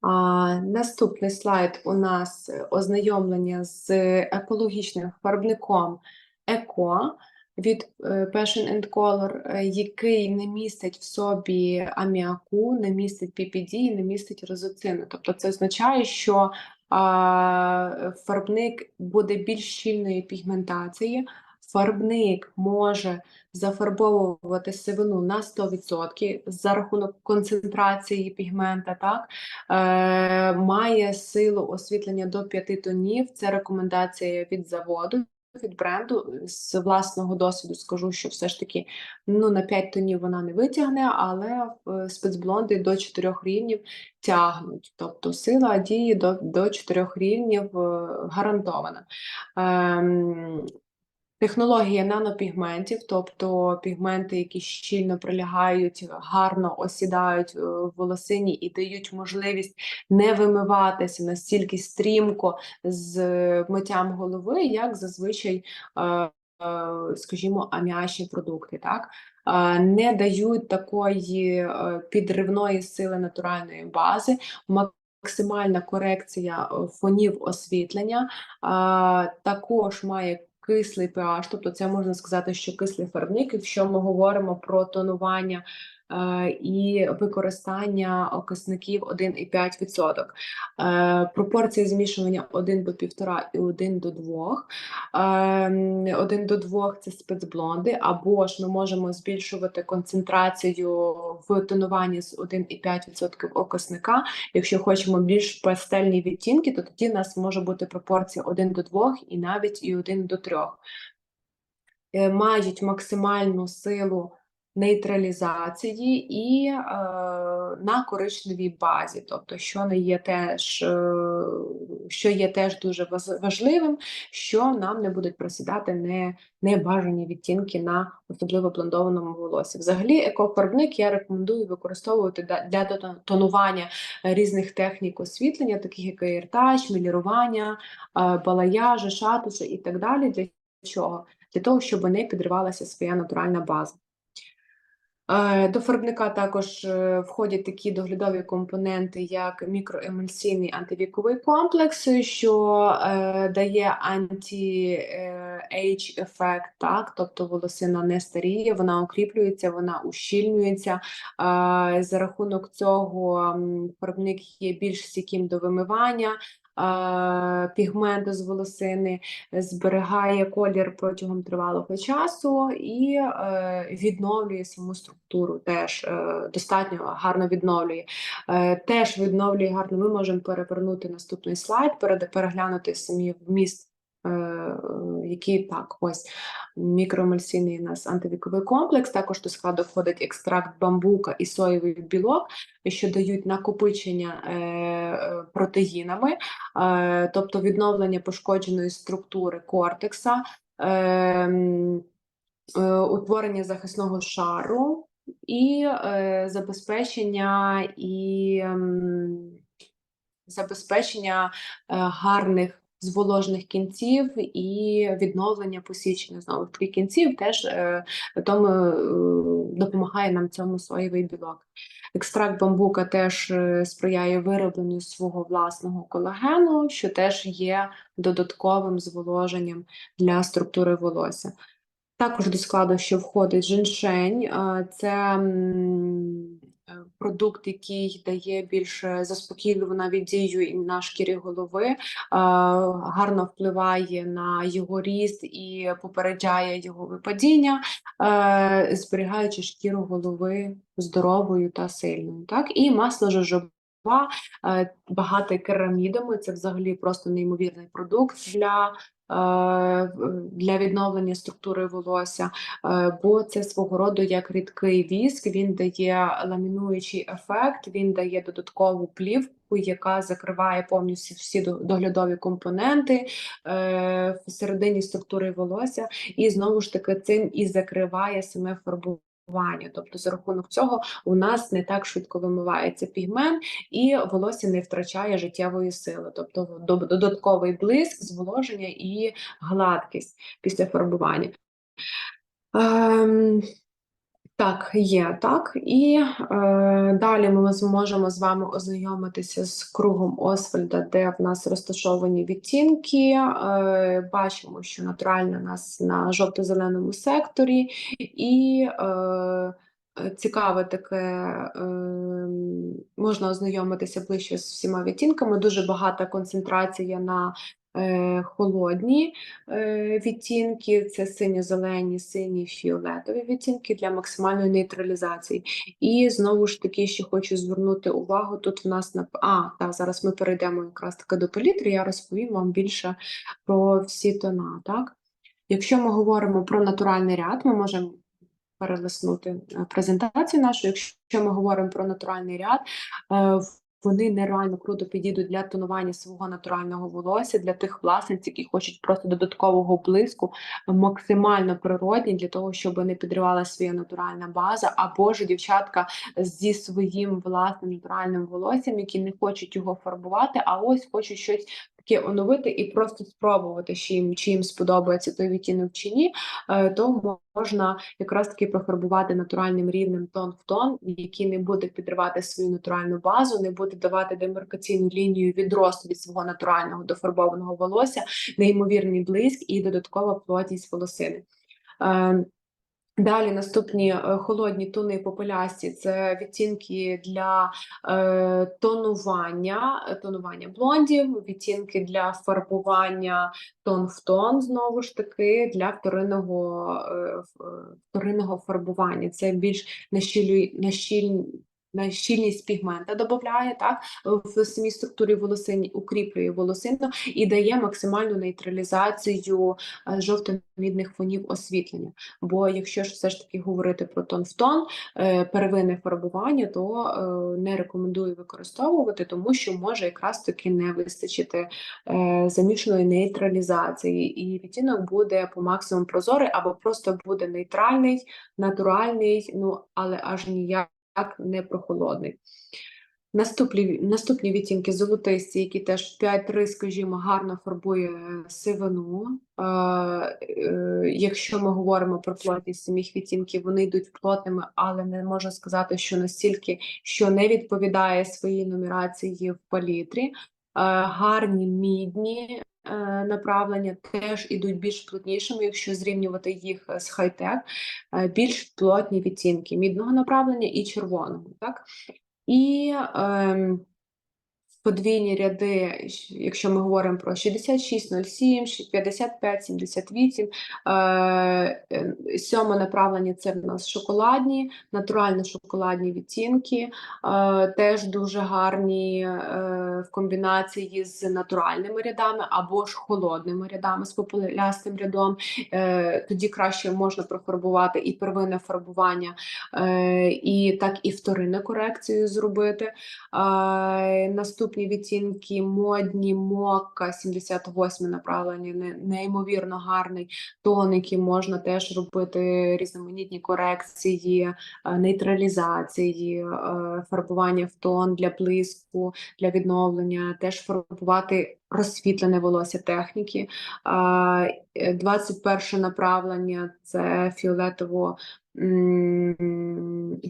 А, наступний слайд у нас е, ознайомлення з екологічним фарбником Еко від е, Passion and Color, е, який не містить в собі аміаку, не містить PPD і не містить розоцину. Тобто це означає, що а, фарбник буде більш щільної пігментації. Фарбник може зафарбовувати сивину на 100% за рахунок концентрації пігмента, так? Е, має силу освітлення до 5 тонів. Це рекомендація від заводу, від бренду. З власного досвіду скажу, що все ж таки ну, на 5 тонів вона не витягне, але е, спецблонди до 4 рівнів тягнуть. Тобто сила дії до, до 4 рівнів е, гарантована. Ем, Технологія нанопігментів, тобто пігменти, які щільно прилягають, гарно осідають е, в волосині і дають можливість не вимиватися настільки стрімко з миттям голови, як зазвичай, е, е, скажімо, аміачні продукти. Так? Е, Не дають такої е, підривної сили натуральної бази. Максимальна корекція е, фонів освітлення, також має кислий pH, тобто це можна сказати, що кислий фарбник, якщо ми говоримо про тонування і використання окисників 1,5%. Е, пропорція змішування 1 до 1,5 і 1 до 2. Е, 1 до 2 – це спецблонди, або ж ми можемо збільшувати концентрацію в тонуванні з 1,5% окисника. Якщо хочемо більш пастельні відтінки, то тоді в нас може бути пропорція 1 до 2 і навіть і 1 до 3. Е, Мають максимальну силу нейтралізації і е, на коричневій базі, тобто, що не є теж, е, що є теж дуже важливим, що нам не будуть просідати не, небажані відтінки на особливо блондованому волосі. Взагалі, екофарбник я рекомендую використовувати для тон- тонування різних технік освітлення, таких як аєртач, мілірування, е, балаяжі, шатуси і так далі. Для чого? Для того, щоб не підривалася своя натуральна база. Е, До фарбника також е, входять такі доглядові компоненти, як мікроемульсійний антивіковий комплекс, що е, дає анті-ейдж ефект, так? тобто волосина не старіє, вона укріплюється, вона ущільнюється. За рахунок цього фарбник є більш стійким до вимивання. Пігменту з волосини зберігає колір протягом тривалого часу і е, відновлює саму структуру, теж е, достатньо гарно відновлює. Е, теж відновлює гарно. Ми можемо перевернути наступний слайд, переглянути самі вміст. Е, е, Який так, ось мікроемульсійний у нас антивіковий комплекс. Також до складу входить екстракт бамбука і соєвий білок, що дають накопичення е, е, протеїнами, е, тобто відновлення пошкодженої структури кортекса, е, утворення захисного шару і е, забезпечення і ем, забезпечення е, гарних зволожених кінців і відновлення посічення знову кінців теж е, тому е, допомагає нам цьому соєвий білок. Екстракт бамбука теж е, сприяє виробленню свого власного колагену, що теж є додатковим зволоженням для структури волосся. Також до складу, що входить женьшень, е, це продукт, який дає більш заспокійливу навіть дію і на шкірі голови, е, гарно впливає на його ріст і попереджає його випадіння, е, зберігаючи шкіру голови здоровою та сильною. Так? І масло жожоба. Е, Багатий керамідами, це взагалі просто неймовірний продукт для е, для відновлення структури волосся, е, бо це свого роду як рідкий віск, він дає ламінуючий ефект, він дає додаткову плівку, яка закриває повністю всі доглядові компоненти всередині структури волосся, і знову ж таки цим і закриває саме фарбування. Тобто за рахунок цього у нас не так швидко вимивається пігмент, і волосся не втрачає життєвої сили, тобто додатковий блиск, зволоження і гладкість після фарбування. Ем, Так, є так. І е, далі ми зможемо з вами ознайомитися з кругом Освальда, де в нас розташовані відтінки. Е, бачимо, що натуральна нас на жовто-зеленому секторі, і е, цікаве таке, е, можна ознайомитися ближче з всіма відтінками. Дуже багата концентрація на холодні е, відтінки, це синьо-зелені, сині, фіолетові відтінки для максимальної нейтралізації. І знову ж таки, ще хочу звернути увагу, тут в нас на а, так, зараз ми перейдемо якраз таки до палітри, я розповім вам більше про всі тона. Так? Якщо ми говоримо про натуральний ряд, ми можемо перелиснути е, презентацію нашу. Якщо ми говоримо про натуральний ряд, е, вони нереально круто підійдуть для тонування свого натурального волосся, для тих власниць, які хочуть просто додаткового блиску, максимально природні, для того, щоб не підривала своя натуральна база, або ж дівчатка зі своїм власним натуральним волоссям, які не хочуть його фарбувати, а ось хочуть щось таке оновити і просто спробувати, чи їм, чи їм сподобається той відтінок чи ні, е, то можна якраз таки профарбувати натуральним рівнем тон в тон, який не буде підривати свою натуральну базу, не буде давати демаркаційну лінію відросту від свого натурального дофарбованого волосся, неймовірний блиск і додаткова плотність волосини. Е, Далі наступні е, холодні тони попелясті це відтінки для е, тонування, е, тонування блондів, відтінки для фарбування тон в тон, знову ж таки, для вторинного е, вторинного фарбування. Це більш на на щільність пігмента додає так в самій структурі волосині, укріплює волосину і дає максимальну нейтралізацію е, жовто-мідних фонів освітлення. Бо якщо ж все ж таки говорити про тон в тон, е, первинне фарбування, то е, не рекомендую використовувати, тому що може якраз таки не вистачити замішаної нейтралізації, і відтінок буде по максимуму прозорий або просто буде нейтральний, натуральний, ну але аж ніяк так не прохолодний. Наступні наступні відтінки золотисті, які теж 5-3, скажімо, гарно фарбує сивину. Е, е, Якщо ми говоримо про плотність самих відтінків, вони йдуть плотними, але не можна сказати, що настільки, що не відповідає своїй нумерації в палітрі. Е, гарні мідні Е, направлення теж ідуть більш плотнішими, якщо зрівнювати їх з хай-тек, е, більш плотні відтінки мідного направлення і червоного. Так? І е, подвійні ряди, якщо ми говоримо про 66,07, 55, 78, сьоме направлення це в нас шоколадні, натурально шоколадні відтінки, е, теж дуже гарні е, в комбінації з натуральними рядами або ж холодними рядами з популястим рядом. Е, тоді краще можна профарбувати і первинне фарбування, і так і вторинну корекцію зробити. Наступний наступні відтінки модні, мока, 78 направлення, неймовірно гарний тон, який можна теж робити різноманітні корекції, е, нейтралізації, е, фарбування в тон для блиску, для відновлення, теж фарбувати розсвітлене волосся техніки. 21 е, направлення це фіолетово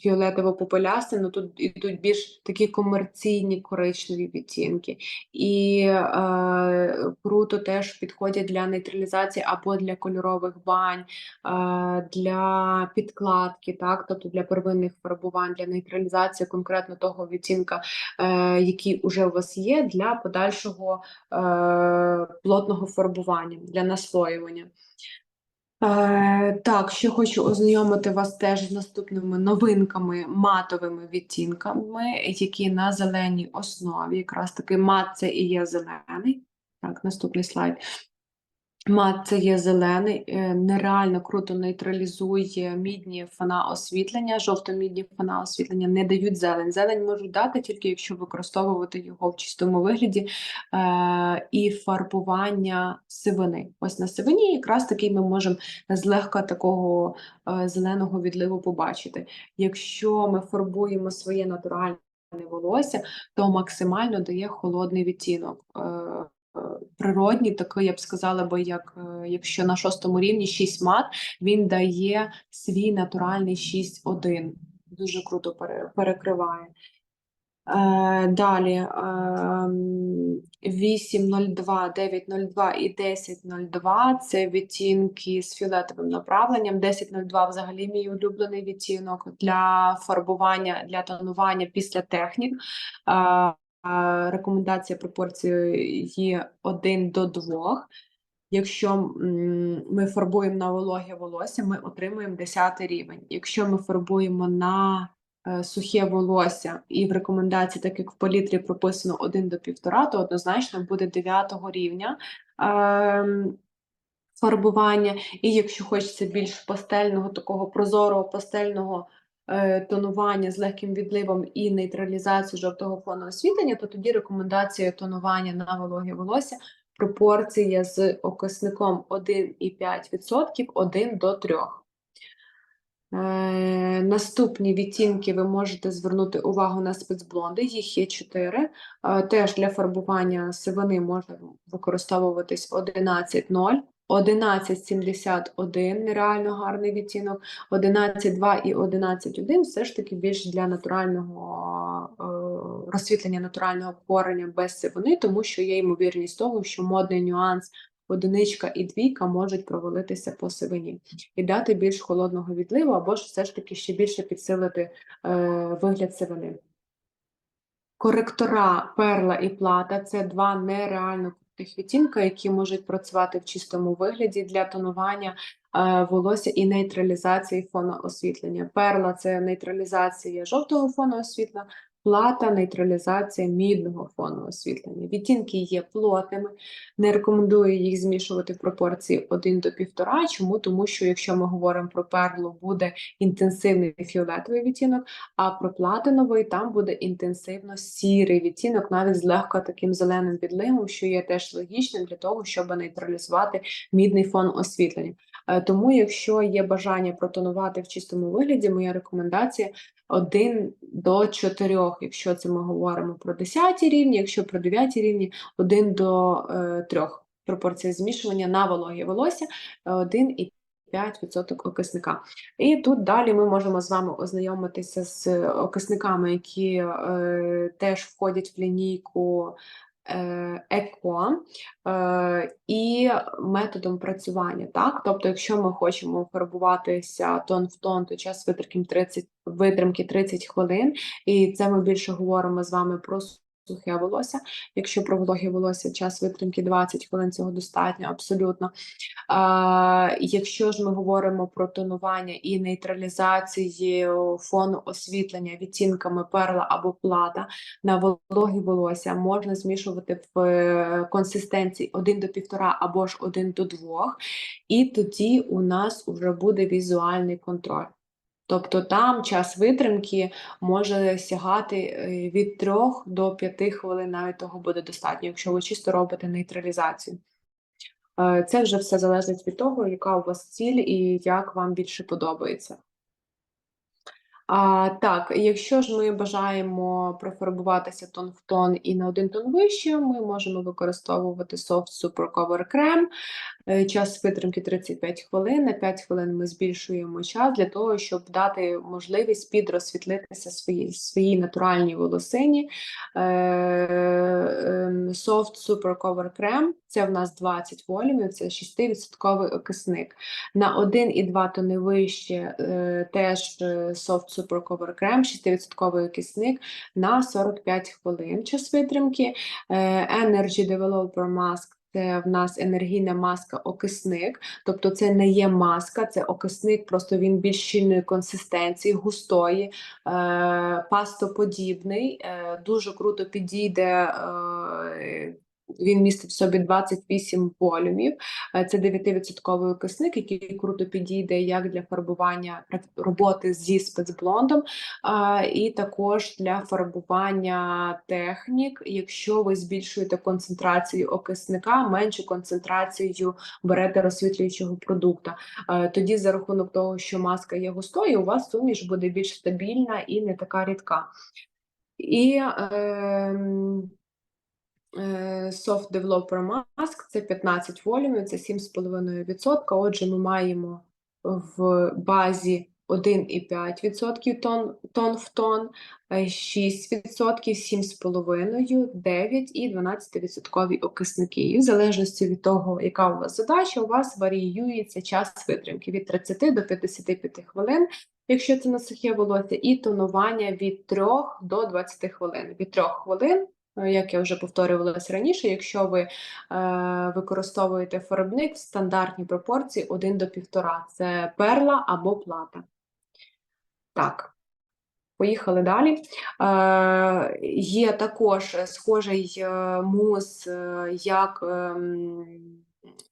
фіолетово попелясте, ну тут ідуть більш такі комерційні коричневі відтінки. І е, круто теж підходять для нейтралізації або для кольорових бань, е, для підкладки, так, тобто для первинних фарбувань, для нейтралізації конкретно того відтінка, е, який вже у вас є, для подальшого е, плотного фарбування, для наслоювання. Так, ще хочу ознайомити вас теж з наступними новинками, матовими відтінками, які на зеленій основі. Якраз таки мат це і є зелений. Так, наступний слайд. Мат це є зелений, е, нереально круто нейтралізує мідні фона освітлення, жовто-мідні фона освітлення не дають зелень. Зелень можуть дати тільки якщо використовувати його в чистому вигляді е, і фарбування сивини. Ось на сивині якраз таки ми можемо злегка такого е, зеленого відливу побачити. Якщо ми фарбуємо своє натуральне волосся, то максимально дає холодний відтінок. Е, природній, такий, я б сказала, бо як е, якщо на шостому рівні 6 мат, він дає свій натуральний 6-1. Дуже круто перекриває. Е, далі ем, 802, 902 і 1002 це відтінки з фіолетовим направленням. 1002 взагалі мій улюблений відтінок для фарбування, для тонування після технік. Е, е, Рекомендація пропорції 1 до 2. Якщо ми фарбуємо на вологе волосся, ми отримуємо 10 рівень. Якщо ми фарбуємо на е, сухе волосся, і в рекомендації, так як в палітрі прописано 1 до 1,5, то однозначно буде 9 рівня ем, фарбування. І якщо хочеться більш пастельного, такого прозорого пастельного е, тонування з легким відливом і нейтралізацію жовтого фону освітлення, то тоді рекомендація тонування на вологе волосся пропорція з окисником 1,5% 1 до 3. Е, наступні відтінки ви можете звернути увагу на спецблонди, їх є 4. Е, теж для фарбування сивини можна використовуватись 11.0, 11.71 нереально гарний відтінок, 11.2 і 11.1 все ж таки більш для натурального е, розсвітлення натурального корення без сивини, тому що є ймовірність того, що модний нюанс одиничка і двійка можуть провалитися по сивині і дати більш холодного відливу, або ж все ж таки ще більше підсилити е, вигляд сивини. Коректора перла і плата це два нереально крутих відтінка, які можуть працювати в чистому вигляді для тонування е, волосся і нейтралізації фону освітлення. Перла це нейтралізація жовтого фону освітлення, плата нейтралізація мідного фону освітлення. Відтінки є плотними, не рекомендую їх змішувати в пропорції 1 до 1,5. Чому? Тому що якщо ми говоримо про перлу, буде інтенсивний фіолетовий відтінок, а про платиновий там буде інтенсивно сірий відтінок, навіть з легко таким зеленим підливом, що є теж логічним для того, щоб нейтралізувати мідний фон освітлення. Е, Тому, якщо є бажання протонувати в чистому вигляді, моя рекомендація 1 до 4, якщо це ми говоримо про 10 рівні, якщо про 9 рівні, 1 до е, 3. Пропорція змішування на вологі волосся 1,5% окисника. І тут далі ми можемо з вами ознайомитися з окисниками, які е, теж входять в лінійку е, ЕКО е, і методом працювання. Так? Тобто, якщо ми хочемо фарбуватися тон в тон, то час витримки 30, витримки 30 хвилин, і це ми більше говоримо з вами про сухе волосся. Якщо про вологе волосся час витримки 20 хвилин, цього достатньо абсолютно. А, якщо ж ми говоримо про тонування і нейтралізацію фону освітлення відтінками перла або плата на вологі волосся, можна змішувати в е, консистенції 1 до 1,5 або ж 1 до 2, і тоді у нас вже буде візуальний контроль. Тобто там час витримки може сягати е, від 3 до 5 хвилин, навіть того буде достатньо, якщо ви чисто робите нейтралізацію. Е, Це вже все залежить від того, яка у вас ціль і як вам більше подобається. А, так, якщо ж ми бажаємо профарбуватися тон в тон і на один тон вище, ми можемо використовувати Soft Super Cover Creme. Е, Час витримки 35 хвилин. На 5 хвилин ми збільшуємо час для того, щоб дати можливість підрозсвітлитися своїй, своїй натуральній волосині. Е, ем, Soft Super Cover Creme – це в нас 20 волюмів, це 6% окисник. На 1,2 тони вище е, теж Soft Super Cover Creme, 6% окисник на 45 хвилин час витримки. Energy Developer Mask це в нас енергійна маска окисник, тобто це не є маска, це окисник, просто він більш щільної консистенції, густої, е, пастоподібний, е, дуже круто підійде. Він містить в собі 28 волюмів. Е, Це 9% окисник, який круто підійде як для фарбування роботи зі спецблондом, і також для фарбування технік, якщо ви збільшуєте концентрацію окисника, меншу концентрацію берете розсвітлюючого продукту. Е, Тоді за рахунок того, що маска є густою, у вас суміш буде більш стабільна і не така рідка. І е, Soft Developer Mask це 15 волюмів, це 7,5%. Отже, ми маємо в базі 1,5% тон, тон в тон, е, 6%, 7,5%, 9% і 12% окисники. І в залежності від того, яка у вас задача, у вас варіюється час витримки від 30 до 55 хвилин, якщо це на сухе волосся, і тонування від 3 до 20 хвилин. Від 3 хвилин, е, як я вже повторювалася раніше, якщо ви е, використовуєте фарбник в стандартній пропорції 1 до 1,5, це перла або плата. Так, поїхали далі. Е, є також схожий е, мус, е, як ем,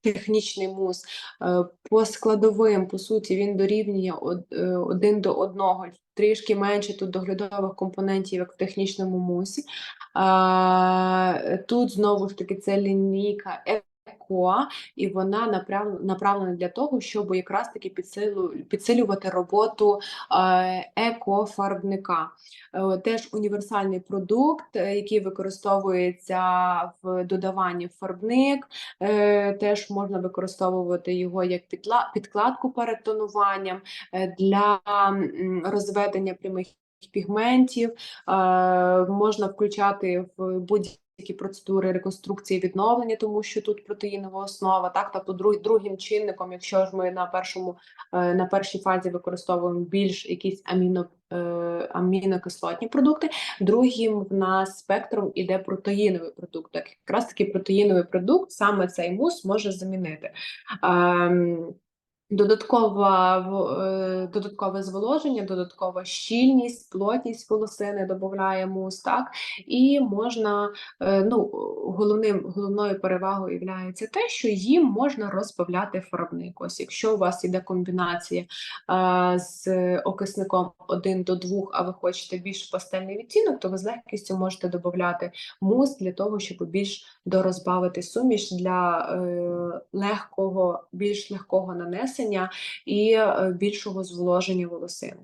технічний мус. Е, по складовим, по суті, він дорівнює од, е, один до одного, трішки менше тут доглядових компонентів, як в технічному мусі. Тут знову ж таки це лінійка ЕКО, і вона направлена, для того, щоб якраз таки підсилю, підсилювати роботу екофарбника. Е, Теж універсальний продукт, е, який використовується в додаванні фарбник. Е, Теж можна використовувати його як підкладку перед тонуванням для розведення прямих пігментів. Е, Можна включати в будь-які процедури реконструкції відновлення, тому що тут протеїнова основа. Так, тобто друг, другим чинником, якщо ж ми на першому е, на першій фазі використовуємо більш якісь аміно, е, амінокислотні продукти, другим в нас спектром іде протеїновий продукт. Так, якраз таки протеїновий продукт саме цей мус може замінити. Додаткова, е, додаткове зволоження, додаткова щільність, плотність волосини додає мус, так, і можна, е, ну, головним, головною перевагою є те, що їм можна розбавляти фарбник. Ось якщо у вас іде комбінація е, з окисником 1 до 2, а ви хочете більш пастельний відтінок, то ви з легкістю можете додати мус для того, щоб більш дорозбавити суміш для легкого, більш легкого нанесення і е, більшого зволоження волосини.